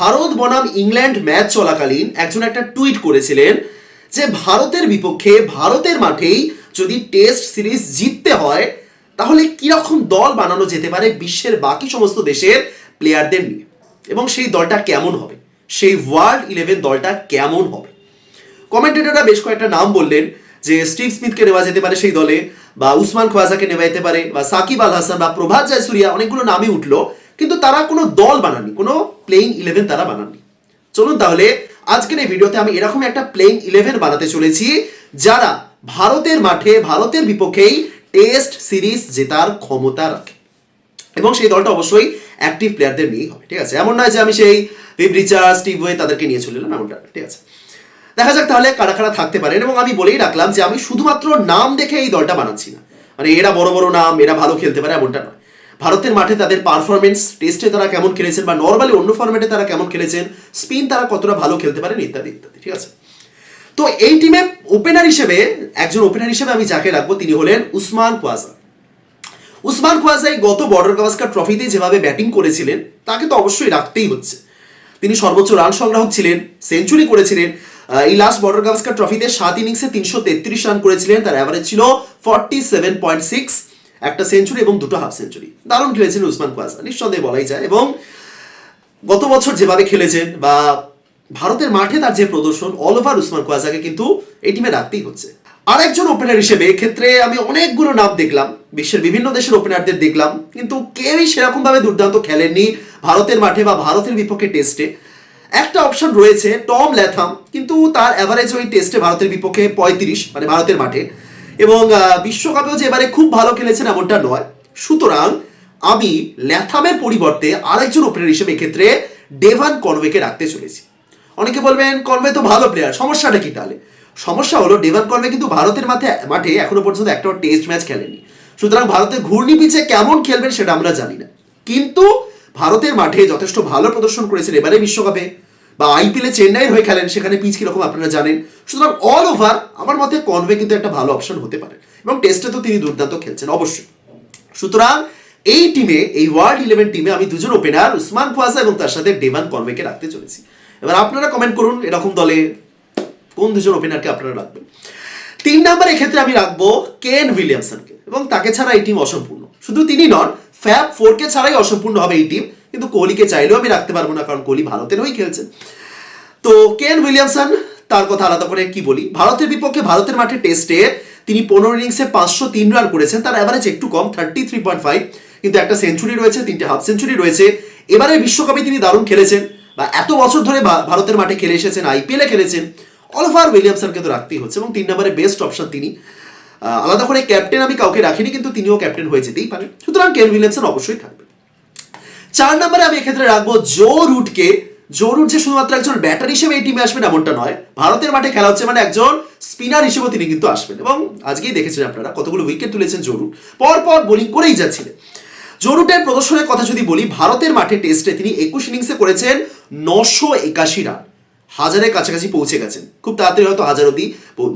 ভারত বনাম England match চলাকালীন একজন একটা টুইট করেছিলেন যে ভারতের বিপক্ষে ভারতের মাঠেই যদি টেস্ট সিরিজ জিততে হয়, তাহলে কীরকম দল বানানো যেতে পারে বিশ্বের বাকি সমস্ত দেশের প্লেয়ারদের নিয়ে? এবং সেই দলটা কেমন হবে? সেই ওয়ার্ল্ড ইলেভেন দলটা কেমন হবে? কমেন্টেটররা বেশ কয়েকটা নাম বললেন যে স্টিভ স্মিথকে নেওয়া যেতে পারে সেই দলে, বা উসমান খোয়াজাকে নেওয়া যেতে পারে, বা সাকিব আল হাসান, বা প্রভাত জয়সুরিয়া, অনেকগুলো নামই উঠল। কিন্তু তারা কোনো দল বানাননি, কোনো প্লেইং ইলেভেন তারা বানাননি। চলুন তাহলে, আজকের এই ভিডিওতে আমি এরকম একটা প্লেইং ইলেভেন বানাতে চলেছি, যারা ভারতের মাঠে, ভারতের বিপক্ষেই টেস্ট সিরিজ জেতার ক্ষমতা রাখে। এবং সেই দলটা অবশ্যই অ্যাক্টিভ প্লেয়ারদের নিয়েই হবে, ঠিক আছে? এমন নয় যে আমি সেই ভিভ স্টিভ ওয়ে তাদেরকে নিয়ে চলে এলাম, এমনটা ঠিক আছে? দেখা যাক তাহলে কারা কারা থাকতে পারেন এবং আমি বলেই রাখলাম যে আমি শুধুমাত্র নাম দেখে এই দলটা বানাচ্ছি না। মানে এরা বড় বড় নাম, এরা ভালো খেলতে পারে, এমনটা নয়। ভারতের মাঠে তাদের পারফরমেন্স টেস্টে তারা কেমন খেলেছেন বা নর্মালি অন্য ফরম্যাটে তারা কেমন খেলেছেন স্পিন তারা কতটা ভালো খেলতে পারেন, ইত্যাদি ইত্যাদি, ঠিক আছে? তো এই টিমে ওপেনার হিসেবে, একজন ওপেনার হিসেবে আমি যাকে রাখব, তিনি হলেন উসমান কোয়াজা উসমান খোয়াজাই গত বর্ডার গাভাস্কার ট্রফিতে যেভাবে ব্যাটিং করেছিলেন, তাকে তো অবশ্যই রাখতেই হচ্ছে। তিনি সর্বোচ্চ রান সংগ্রাহক ছিলেন সেঞ্চুরি করেছিলেন। এই লাস্ট বর্ডার গাভাস্কার ট্রফিতে সাত ইনিংসে তিনশো তেত্রিশ রান করেছিলেন, তার অ্যাভারেজ ছিল ফর্টি সেভেন পয়েন্ট সিক্স একটা সেঞ্চুরি এবং দুটো হাফ সেঞ্চুরি। দারুণ খেলেছেন উসমান খোয়াজা, নিঃসন্দেহে বলাই যায়। এবং গত বছর যেভাবে খেলেছেন বা ভারতের মাঠে তার যে প্রদর্শন অল ওভার উসমান কোয়াজাকে কিন্তু এই টিমে রাখতেই হচ্ছে। আরেকজন ওপেনার হিসেবে এক্ষেত্রে আমি অনেকগুলো নাম দেখলাম, বিশ্বের বিভিন্ন দেশের ওপেনারদের দেখলাম, কিন্তু কেউই সেরকম ভাবে দুর্দান্ত খেলেননি ভারতের মাঠে বা ভারতের বিপক্ষে টেস্টে একটা অপশন রয়েছে টম ল্যাথাম কিন্তু তার অ্যাভারেজ ওই টেস্টে ভারতের বিপক্ষে পঁয়ত্রিশ মানে ভারতের মাঠে। এবং বিশ্বকাপেও যে এবারে খুব ভালো খেলেছেন এমনটা নয়। সুতরাং আমি ল্যাথামের পরিবর্তে আরেকজন ওপেনার হিসেবে এক্ষেত্রে ডেভান কনওয়েকে রাখতে চলেছি। অনেকে বলবেন, কনওয়ে তো ভালো প্লেয়ার সমস্যাটা কি তাহলে? সমস্যা হলো ডেভান কনওয়ে কিন্তু ভারতের মাঠে মাঠে এখনও পর্যন্ত একটাও টেস্ট ম্যাচ খেলেনি। সুতরাং ভারতের ঘূর্ণি পিচে কেমন খেলবেন সেটা আমরা জানি না। কিন্তু ভারতের মাঠে যথেষ্ট ভালো প্রদর্শন করেছেন এবারে বিশ্বকাপে। বা আইপিএলে চেন্নাইয়ের হয়ে খেলেন, সেখানে পিচ কীরকম আপনারা জানেন। সুতরাং অল ওভার আমার মতে কনভে কিন্তু একটা ভালো অপশন হতে পারে। এবং টেস্টে তো তিনি দুর্দান্ত খেলছেন, অবশ্যই। সুতরাং এই টিমে এই ওয়ার্ল্ড ইলেভেন টিমে আমি দুজন ওপেনার উসমান খোয়াজা এবং তার সাথে ডেভান কনভেকে রাখতে চলেছি। এবার আপনারা কমেন্ট করুন এরকম দলে কোন দুজন ওপেনারকে আপনারা রাখবেন। তিন নাম্বার এক্ষেত্রে আমি রাখব কেন উইলিয়ামসনকে এবং তাকে ছাড়া এই টিম অসম্পূর্ণ। শুধু তিনি নন ফ্যাব ফোরকে ছাড়াই অসম্পূর্ণ হবে এই টিম কিন্তু কোহলিকে চাইলেও আমি রাখতে পারব না, কারণ কোহলি ভারতের হয়েই খেলছেন তো কেন উইলিয়ামসন? তার কথা আলাদা করে কি বলি? ভারতের বিপক্ষে ভারতের মাঠে টেস্টে তিনি পনেরো ইনিংসে পাঁচশো তিন রান করেছেন, তার অ্যাভারেজ একটু কম থার্টি থ্রি পয়েন্ট ফাইভ কিন্তু একটা সেঞ্চুরি রয়েছে, তিনটে হাফ সেঞ্চুরি রয়েছে। এবারে বিশ্বকাপে তিনি দারুণ খেলেছেন, বা এত বছর ধরে ভারতের মাঠে খেলে এসেছেন আইপিএলে খেলেছেন অল ওভার উইলিয়ামসনকে তো রাখতেই হচ্ছে, এবং তিন নম্বরে বেস্ট অপশন তিনি। আলাদা করে ক্যাপ্টেন আমি কাউকে রাখিনি, কিন্তু তিনিও ক্যাপ্টেন হয়ে যেতেই পারেন। সুতরাং কেন উইলিয়ামসন অবশ্যই থাকবে চার নম্বরে আমি এক্ষেত্রে রাখব জো রুটকে জো রুট যে শুধুমাত্র একজন ব্যাটার হিসেবে এই টিমে আসবেন এমনটা নয়। ভারতের মাঠে খেলা হচ্ছে মানে একজন স্পিনার হিসেবে তিনি কিন্তু আসবেন। এবং আজকেই দেখেছেন আপনারা কতগুলো উইকেট তুলেছেন জো রুট পর বোলিং করেই যাচ্ছিলেন। জো রুটের প্রদর্শনের কথা যদি বলি, ভারতের মাঠে টেস্টে তিনি একুশ ইনিংসে করেছেন নশো একাশি রান। হাজারের কাছাকাছি পৌঁছে গেছেন। খুব তাড়াতাড়ি হয়তো হাজার অব্দি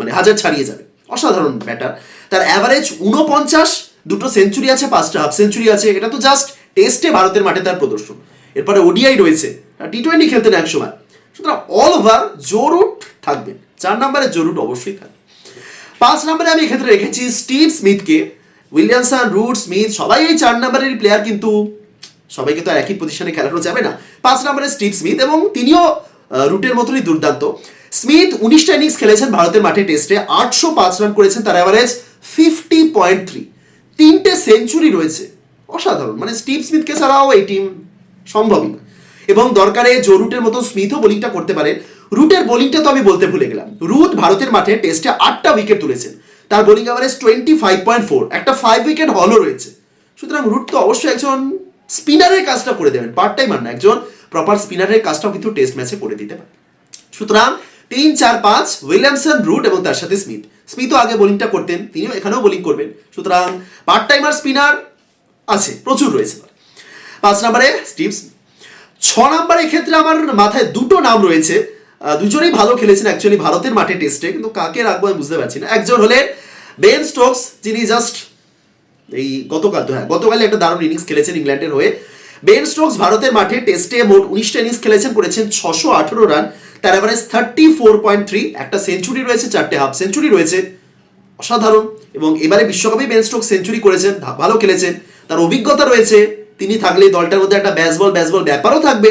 মানে হাজার ছাড়িয়ে যাবে। অসাধারণ ব্যাটার তার অ্যাভারেজ উনপঞ্চাশ দুটো সেঞ্চুরি আছে, পাঁচটা হাফ সেঞ্চুরি আছে, এটা তো জাস্ট টেস্টে ভারতের মাঠে তার প্রদর্শন। এরপরে ওডিআই রয়েছে টি টোয়েন্টি খেলতেন এক সময়। সুতরাং অল ওভার জরুট থাকবেন চার নম্বরে জরুট অবশ্যই থাকবে। পাঁচ নম্বরে আমি এক্ষেত্রে রেখেছি স্টিভ স্মিথকে। উইলিয়ামসন, রুট, স্মিথ, সবাই এই চার নম্বরের প্লেয়ার কিন্তু সবাইকে তো আর একই পজিশনে খেলানো যাবে না। পাঁচ নম্বরে স্টিভ স্মিথ এবং তিনিও রুটের মতনই দুর্দান্ত। স্মিথ উনিশটা ইনিংস খেলেছেন ভারতের মাঠে টেস্টে, আটশো পাঁচ রান করেছেন তার অ্যাভারেজ ফিফটি পয়েন্ট থ্রি তিনটে সেঞ্চুরি রয়েছে। অসাধারণ। মানে স্টিভ স্মিথকে ছাড়াও এই টিম সম্ভবই না। এবং দরকারে জো রুটের মতো স্মিথও বোলিংটা করতে পারে। রুটের বোলিংটা তো আমি বলতে ভুলে গেলাম। রুট ভারতের মাঠে টেস্টে আটটা উইকেট তুলেছেন তার bowling average twenty five point four একটা ফাইভ উইকেট হলও রয়েছে। সুতরাং রুট তো অবশ্যই একজন স্পিনারের কাজটা করে দেবেন। পার্ট টাইমার না, একজন প্রপার স্পিনারের কাজটাও কিন্তু টেস্ট ম্যাচে করে দিতে পারে। সুতরাং তিন, চার, পাঁচ, উইলিয়ামসন, রুট এবং তার সাথে স্মিথ। স্মিথও আগে বোলিংটা করতেন, তিনিও এখানেও বোলিং করবেন। সুতরাং পার্ট টাইমার স্পিনার আছে, প্রচুর রয়েছে। পাঁচ নম্বরে স্মিথ। ছ নম্বরে ক্ষেত্রে আমার মাথায় দুটো নাম রয়েছে। দুজনেই ভালো খেলেছেন অ্যাকচুয়ালি ভারতের মাঠে টেস্টে, কিন্তু কাকে রাখব আমি বুঝতে পারছি না। একজন হলেন বেন স্টোকস, যিনি জাস্ট এই গতকাল হ্যাঁ গতকালে একটা দারুণ ইনিংস খেলেছেন ইংল্যান্ডের হয়ে। বেন স্টোকস ভারতের মাঠে টেস্টে মোট উনিশটা ইনিংস খেলেছেন, করেছেন ছশো আঠেরো রান তার average thirty four point three একটা সেঞ্চুরি রয়েছে, চারটে হাফ সেঞ্চুরি রয়েছে। অসাধারণ। এবং এবারে বিশ্বকাপে বেন স্টোক সেঞ্চুরি করেছেন ভালো খেলেছেন। তার অভিজ্ঞতা রয়েছে, তিনি থাকলে দলটার মধ্যে একটা ব্যাসবল ব্যাসবল ব্যাপারও থাকবে।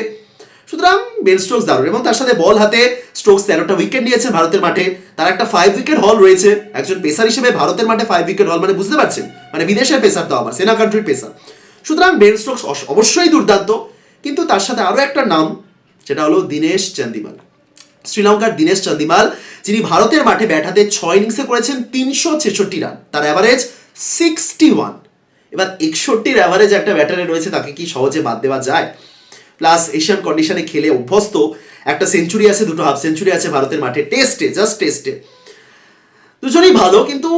সুতরাং বেন স্টোকস দারুণ এবং তার সাথে বল হাতে স্টোকস তেরোটা উইকেট নিয়েছে ভারতের মাঠে। তার একটা ফাইভ উইকেট হল রয়েছে। একজন পেসার হিসেবে ভারতের মাঠে ফাইভ উইকেট হল মানে বুঝতে পারছেন? মানে বিদেশের পেসার তো আবার সেনা কান্ট্রির পেসার। সুতরাং বেন স্টোকস অবশ্যই দুর্দান্ত। কিন্তু তার সাথে আরও একটা নাম, সেটা হলো দীনেশ চন্দিমাল। শ্রীলঙ্কার দীনেশ চন্দিমাল, যিনি ভারতের মাঠে ব্যাট হাতে ছয় ইনিংসে করেছেন তিনশো ছেষট্টি রান তার অ্যাভারেজ সিক্সটি ওয়ান এবার একষট্টির অ্যাভারেজ একটা ব্যাটারে রয়েছে, তাকে কি সহজে বাদ দেওয়া যায়? প্লাস এশিয়ান কন্ডিশনে খেলে অভ্যস্ত, একটা সেঞ্চুরি আছে, দুটো হাফ সেঞ্চুরি আছে ভারতের মাঠে। টেস্টে জাস্ট টেস্টে দুজনেই ভালো, কিন্তু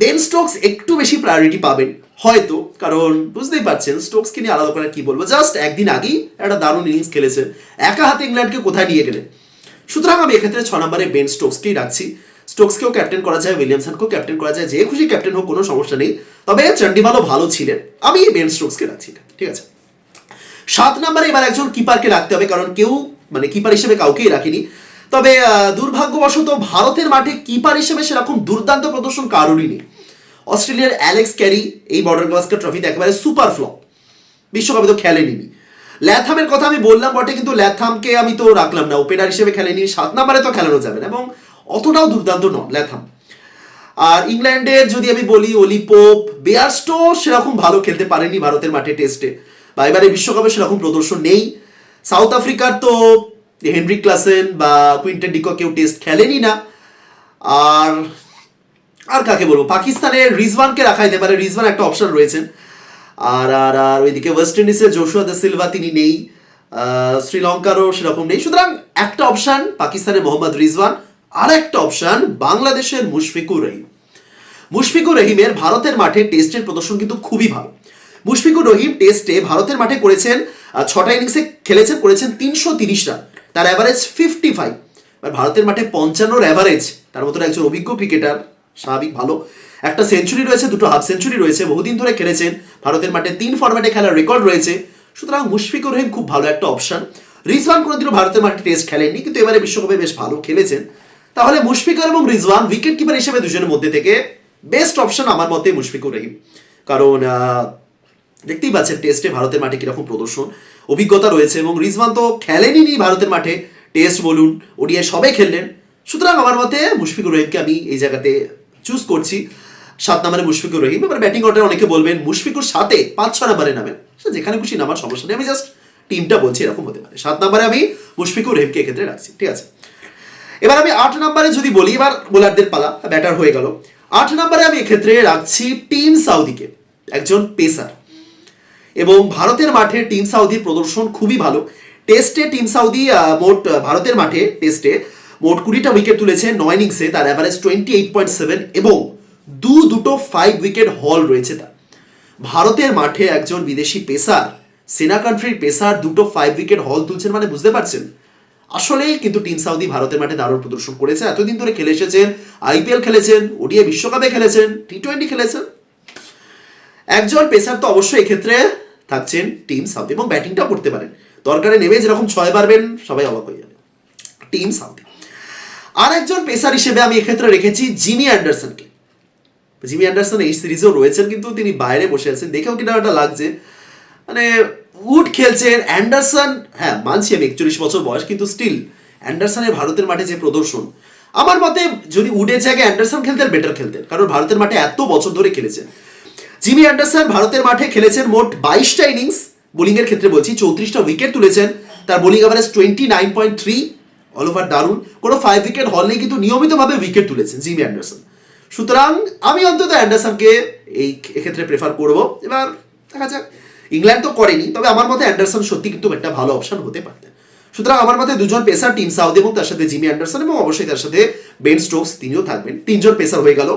বেন স্টোকস একটু বেশি প্রায়োরিটি পাবেন, হয়তো। কারণ, বুঝতেই পারছেন স্টোকসকে নিয়ে আলাদা করে কি বলব? জাস্ট একদিন আগেই একটা দারুণ ইনিংস খেলেছেন। একা হাতে ইংল্যান্ডকে কোথায় নিয়ে গেলেন? সুতরাং আমি এক্ষেত্রে ছ নম্বরে বেন স্টোকসকেই রাখছি। স্টোকসকেও ক্যাপ্টেন করা যায়, উইলিয়ামসনকেও ক্যাপ্টেন করা যায়, যে খুশি ক্যাপ্টেন হোক, কোনো সমস্যা নেই। তবে চন্ডিমালও ভালো ছিলেন। আমি বেন স্টোকসকে রাখছি ঠিক আছে? সাত নম্বরে এবার একজন কিপারকে রাখতে হবে, কারণ কেউ মানে কিপার হিসেবে কাউকেই রাখিনি। তবে দুর্ভাগ্যবশত ভারতের মাঠে কিপার হিসেবে সেরকম দুর্দান্ত প্রদর্শন কারোরই নেই। অস্ট্রেলিয়ার অ্যালেক্স ক্যারি এই বর্ডার গাভাস্কার ট্রফিতে একেবারে সুপার ফ্লপ বিশ্বকাপে তো খেলেনি ল্যাথামের কথা আমি বললাম, বটে, কিন্তু ল্যাথামকে আমি তো রাখলাম না। ওপেনার হিসেবে খেলেনি, সাত নাম্বারে তো খেলানো যাবে না। এবং অতটাও দুর্দান্ত নন, ল্যাথাম। আর ইংল্যান্ডের যদি আমি বলি অলি পোপ, বেয়ারস্টো সেরকম ভালো খেলতে পারেনি ভারতের মাঠে টেস্টে। বা এবারে বিশ্বকাপে সেরকম প্রদর্শন নেই। সাউথ আফ্রিকার তো হেনরি ক্লাসেন বা কুইন্টন ডিকো কেউ টেস্ট খেলেনি না। আর আর কাকে বলব? পাকিস্তানের রিজওয়ানকে রাখা যেতে পারে রিজওয়ান একটা অপশন রয়েছেন আর আর আর ওইদিকে ওয়েস্ট ইন্ডিজের জোশুয়া দা সিলভা তিনি নেই। শ্রীলঙ্কারও সেরকম নেই। সুতরাং একটা অপশন পাকিস্তানের মোহাম্মদ রিজওয়ান। আর একটা অপশন বাংলাদেশের মুশফিকুর রহিম। মুশফিকুর রহিমের ভারতের মাঠে টেস্টের প্রদর্শন কিন্তু খুবই ভালো। মুশফিকুর রহিম টেস্টে ভারতের মাঠে করেছেন ছটা ইনিংসে খেলেছেন, করেছেন তিনশো তিরিশ রান তার অ্যাভারেজ ফিফটি ফাইভ এবার ভারতের মাঠে পঞ্চান্নর অ্যাভারেজ তার মতন একজন অভিজ্ঞ ক্রিকেটার স্বাভাবিক, ভালো। একটা সেঞ্চুরি রয়েছে, দুটো হাফ সেঞ্চুরি রয়েছে, বহুদিন ধরে খেলেছেন, ভারতের মাঠে তিন ফরম্যাটে খেলার রেকর্ড রয়েছে। সুতরাং মুশফিকুর রহিম খুব ভালো একটা অপশন রিজওয়ান কোনোদিনও ভারতের মাঠে টেস্ট খেলেননি, কিন্তু এবারে বিশ্বকাপে বেশ ভালো খেলেছেন। তাহলে মুশফিকুর এবং রিজওয়ান উইকেট কিপার হিসেবে দুজনের মধ্যে থেকে বেস্ট অপশন আমার মতে মুশফিকুর রহিম। কারণ দেখতেই পাচ্ছেন টেস্টে ভারতের মাঠে কীরকম প্রদর্শন, অভিজ্ঞতা রয়েছে এবং রিজওয়ান তো খেলেনি নি ভারতের মাঠে। টেস্ট বলুন, ওডিআই সবে খেললেন। সুতরাং আমার মতে মুশফিকুর রহিমকে আমি এই জায়গাতে চুজ করছি। সাত নম্বরে মুশফিকুর রহিম, এবার ব্যাটিং অর্ডার অনেকে বলবেন মুশফিকুর সাথে পাঁচ ছ নম্বরে নামেন। যেখানে খুশি নামার সমস্যা নেই, আমি জাস্ট টিমটা বলছি, এরকম হতে পারে। সাত নম্বরে আমি মুশফিকুর রহিমকে এক্ষেত্রে রাখছি, ঠিক আছে? এবার আমি আট নম্বরে যদি বলি, এবার বোলারদের পালা ব্যাটার হয়ে গেল। আট নম্বরে আমি এক্ষেত্রে রাখছি টিম সাউদিকে, একজন পেসার এবং ভারতের মাঠে টিম সাউদির প্রদর্শন খুবই ভালো। টেস্টে টিম সাউদি মোট ভারতের মাঠে টেস্টে মোট কুড়িটা উইকেট তুলেছে, নয় ইনিংসে তার average twenty eight point seven এবং দু দুটো ফাইভ উইকেট হল রয়েছে তার। ভারতের মাঠে একজন বিদেশি পেসার সেনা কান্ট্রির পেসার দুটো ফাইভ উইকেট হল তুলছেন মানে বুঝতে পারছেন? আসলেই কিন্তু টিম সাউদি ভারতের মাঠে দারুণ প্রদর্শন করেছে। এতদিন ধরে খেলে এসেছেন আইপিএল খেলেছেন, ওডিআই বিশ্বকাপে খেলেছেন, টি টোয়েন্টি খেলেছেন। একজন পেসার তো অবশ্যই এক্ষেত্রে থাকছেন টিম সাউথ এবং ব্যাটিংটাও করতে পারেন। দরকারে নেমে যেরকম ছয় পারবেন সবাই অবাক হয়ে যাবে। টিম সাউথ আর একজন পেসার হিসেবে আমি এক্ষেত্রে রেখেছি জিমি অ্যান্ডারসনকে। জিমি অ্যান্ডারসন এই সিরিজেও রয়েছেন, কিন্তু তিনি বাইরে বসে আছেন। দেখেও কিনা একটা লাগছে। মানে উড খেলছেন অ্যান্ডারসন। হ্যাঁ মানছি আমি একচল্লিশ বছর বয়স, কিন্তু স্টিল অ্যান্ডারসনের ভারতের মাঠে যে প্রদর্শন, আমার মতে যদি উডের জায়গায় অ্যান্ডারসন খেলতেন বেটার খেলতেন। কারণ ভারতের মাঠে এত বছর ধরে খেলেছেন জিমি অ্যান্ডারসন ভারতের মাঠে খেলেছেন মোট বাইশটা ইনিংস বোলিংয়ের ক্ষেত্রে বলছি, চৌত্রিশটা উইকেট তুলেছেন। তার bowling average twenty nine point three all over দারুণ। কোনো ফাইভ উইকেট হল নেই, কিন্তু নিয়মিতভাবে উইকেট তুলেছেন জিমি অ্যান্ডারসন। সুতরাং আমি অন্তত অ্যান্ডারসনকে এই এক্ষেত্রে প্রেফার করব। এবার দেখা যাক। ইংল্যান্ড তো করেনি, তবে আমার মতে অ্যান্ডারসন সত্যি কিন্তু একটা ভালো অপশন হতে পারতেন। সুতরাং আমার মতে দুজন পেসার টিম সাউথ এবং তার সাথে জিমি অ্যান্ডারসন এবং অবশ্যই তার সাথে বেন স্টোকস, তিনিও থাকবেন। তিনজন পেসার হয়ে গেল।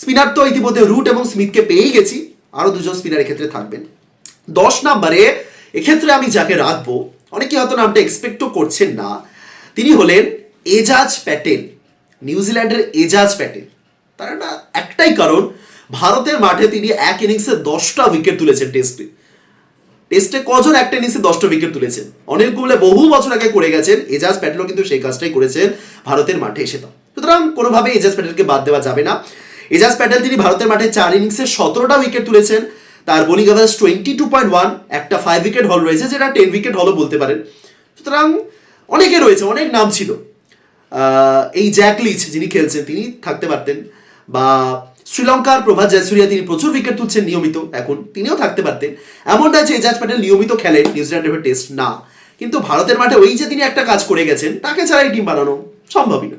স্পিনার তো ইতিমধ্যে রুট এবং স্মিথকে পেয়েই গেছি আরও দুজন স্পিনার এক্ষেত্রে থাকবেন। দশ নাম্বারে, এক্ষেত্রে আমি যাকে রাখব অনেকে হয়তো নামটা এক্সপেক্টও করছেন না, তিনি হলেন এজাজ প্যাটেল নিউজিল্যান্ডের এজাজ প্যাটেল। তার একটা একটাই কারণ, ভারতের মাঠে তিনি এক ইনিংসে দশটা উইকেট তুলেছেন টেস্টে টেস্টে কজন একটা ইনিংসে দশটা উইকেট তুলেছেন? অনিল কুম্বলে বহু বছর আগে করে গেছেন, এজাজ প্যাটেলও কিন্তু সেই কাজটাই করেছেন ভারতের মাঠে এসে তো। সুতরাং কোনোভাবে এজাজ প্যাটেলকে বাদ দেওয়া যাবে না। এজাজ প্যাটেল তিনি ভারতের মাঠে চার ইনিংসে সতেরোটা উইকেট তুলেছেন। তার bowling average twenty two point one একটা ফাইভ উইকেট হল রয়েছে, যেটা টেন উইকেট হলও বলতে পারেন। সুতরাং অনেকে রয়েছে, অনেক নাম ছিল। এই জ্যাকলিচ যিনি খেলছেন, তিনি থাকতে পারতেন। বা শ্রীলঙ্কার প্রভাত জয়সুরিয়া তিনি প্রচুর উইকেট তুলছেন নিয়মিত। এখন তিনিও থাকতে পারতেন। এমন যে এজাজ প্যাটেল নিয়মিত খেলেন নিউজিল্যান্ডের হয়ে টেস্ট না। কিন্তু ভারতের মাঠে ওই যে তিনি একটা কাজ করে গেছেন, তাকে ছাড়া এই টিম বানানো সম্ভবই না।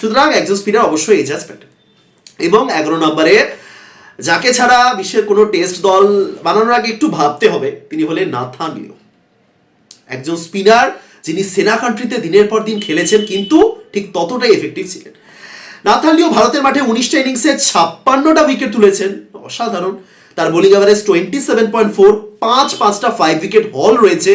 সুতরাং একজন স্পিনার অবশ্যই এজাজ প্যাটেল এবং এগারো নম্বরে, যাকে ছাড়া বিশ্বের কোনো টেস্ট দল বানানোর আগে একটু ভাবতে হবে, তিনি হলেন নাথান লিও একজন স্পিনার যিনি সেনা কান্ট্রিতে দিনের পর দিন খেলেছেন, কিন্তু ঠিক ততটাই এফেক্টিভ ছিলেন। নাথান লিও ভারতের মাঠে উনিশটা ইনিংসে ছাপ্পান্নটা উইকেট তুলেছেন। অসাধারণ। তার bowling average twenty seven point four পাঁচ, পাঁচটা ফাইভ উইকেট হল রয়েছে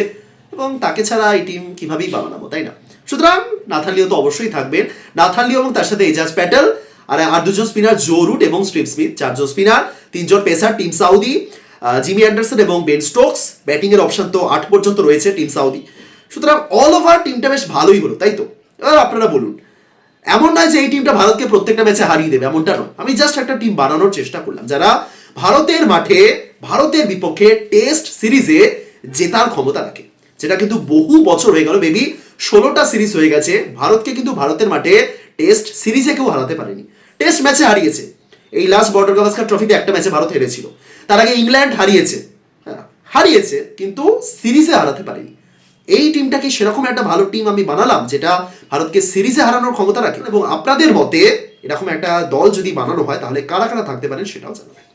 এবং তাকে ছাড়া এই টিম কিভাবেই বানাবো তাই না? সুতরাং নাথান লিও তো অবশ্যই থাকবেন। নাথান লিও এবং তার সাথে এজাজ প্যাটেল আর আর দুজন স্পিনার জো রুট এবং স্ট্রিপ স্মিথ, চারজন স্পিনার তিনজন pacer, Tim Southee Jimmy Anderson এবং বেন স্টোকস। ব্যাটিং এর অপশন তো আট পর্যন্ত রয়েছে টিম সাউদি। সুতরাং অল ওভার টিমটা বেশ ভালোই হলো, তাই তো? এবার আপনারা বলুন এমন নয় যে এই টিমটা ভারতকে প্রত্যেকটা ম্যাচে হারিয়ে দেবে এমনটা নয়। আমি জাস্ট একটা টিম বানানোর চেষ্টা করলাম যারা ভারতের মাঠে ভারতের বিপক্ষে টেস্ট সিরিজে জেতার ক্ষমতা রাখে যেটা কিন্তু বহু বছর হয়ে গেল মেবি ষোলোটা সিরিজ হয়ে গেছে ভারতকে কিন্তু ভারতের মাঠে টেস্ট সিরিজে কেউ হারাতে পারেনি। টেস্ট ম্যাচে হারিয়েছে। এই লাস্ট বর্ডার গাভাস্কার ট্রফিতে একটা ম্যাচে ভারত হেরেছিল। তার আগে ইংল্যান্ড হারিয়েছে। হ্যাঁ, হারিয়েছে কিন্তু সিরিজে হারাতে পারেনি। এই টিমটাকে সেরকম একটা ভালো টিম আমি বানালাম, যেটা ভারতকে সিরিজে হারানোর ক্ষমতা রাখে। এবং আপনাদের মতে এরকম একটা দল যদি বানানো হয়, তাহলে কারা কারা থাকতে পারেন সেটাও জানাবেন।